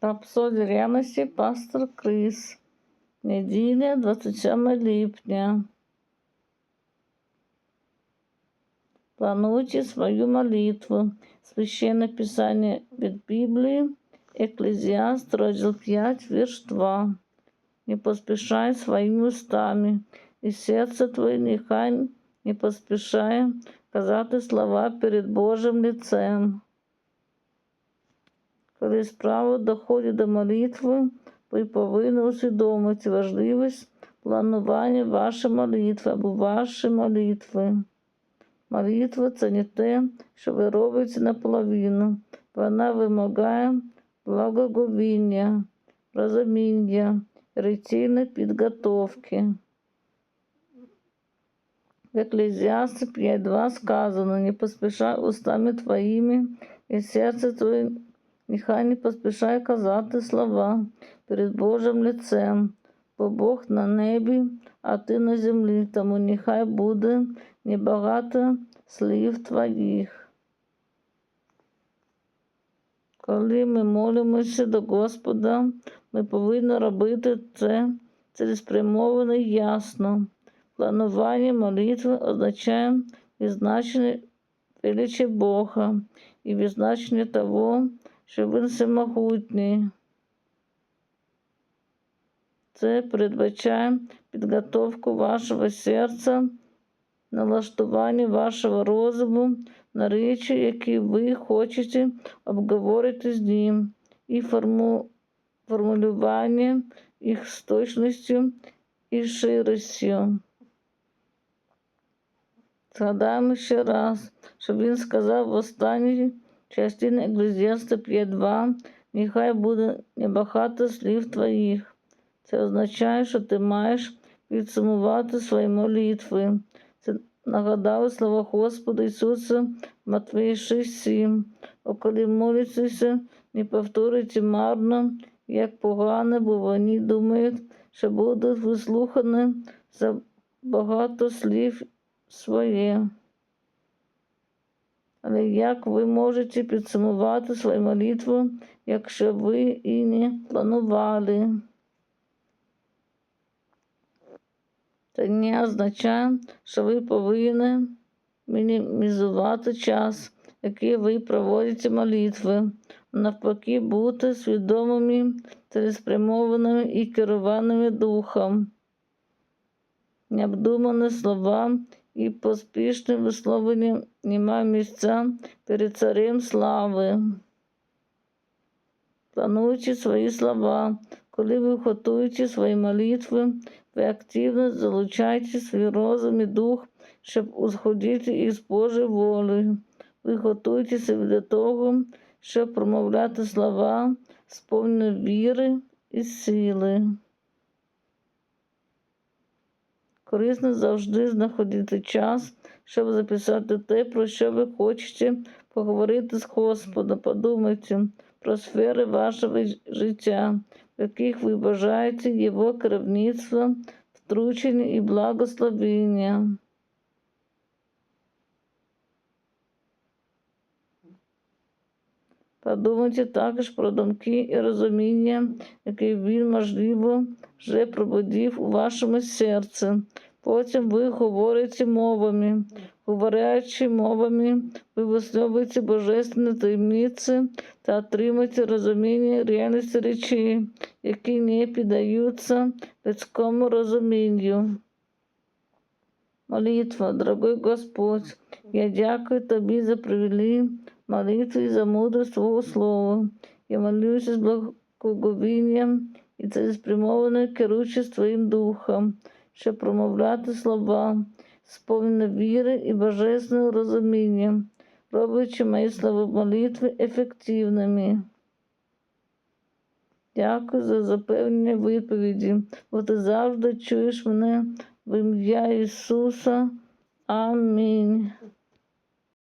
та псоль ревності пастор Крис. Неділя 27 липня. Плануйте свою молитву. Священное Писание від Біблії, Екклезіаст, розділ 5, вірш 2. Не поспішай своїми устами, і серце твоє нехай не поспішає казати слова перед Божим лицем. Коли справа доходить до молитви, ви повинні усвідомити важливість планування вашої молитви або вашої молитви. Молитва це не те, що ви робите наполовину. Вона вимагає благоговіння, розуміння, ретельної підготовки. В Екклезіасті 5.2 сказано, не поспішай устами твоїми, і серце твоє нехай не поспішає казати слова перед Божим лицем, бо Бог на небі, а ти на землі, тому нехай буде небагато слів твоїх. Коли ми молимося до Господа, ми повинні робити це цілеспрямовано і ясно. Планування молитви означає відзначення величі Бога і відзначення того, що Він всемогутній. Це передбачає підготовку вашого серця, налаштування вашого розуму на речі, які ви хочете обговорити з ним, і форму, формулювання їх з точністю і широстю. Згадаємо ще раз, що він сказав в останній частині Еклезіаста 5.2, нехай буде небагато слів твоїх. Це означає, що ти маєш підсумувати свої молитви. Це нагадав слова Господа Ісуса в Матвеї 6.7. О, коли молитеся, не повторюйте марно, як погано, бо вони думають, що будуть вислухані за багато слів своє. Але як ви можете підсумувати свою молитву, якщо ви і не планували? Це не означає, що ви повинні мінімізувати час, який ви проводите молитви. Навпаки, бути свідомими, цілеспрямованими і керованими духом. Необдумані слова і поспішне висловлення немає місця перед царем слави. Плануючи свої слова, коли ви готуєте свої молитви, ви активно залучаєте свій розум і дух, щоб узгодити їх з Божою волею. Ви готуєтеся для того, щоб промовляти слова, сповнені віри і сили. Корисно завжди знаходити час, щоб записати те, про що ви хочете поговорити з Господом. Подумайте про сфери вашого життя, в яких ви бажаєте Його керівництва, втручення і благословення. Подумайте також про думки і розуміння, які він, можливо, вже пробудив у вашому серці. Потім ви говорите мовами. Говорячи мовами, ви висловлюєте божественні таємниці та отримуєте розуміння реальності речей, які не піддаються людському розумінню. Молитва, дорогой Господь, я дякую Тобі за привілей молитви і за мудрость Твого Слова. Я молюся з благоговінням і цілеспрямовано керуючись Твоїм Духом, щоб промовляти слова, сповнені віри і божественного розуміння, роблячи мої слова молитви ефективними. Дякую за запевнення відповіді, бо ти завжди чуєш мене в ім'я Ісуса. Амінь.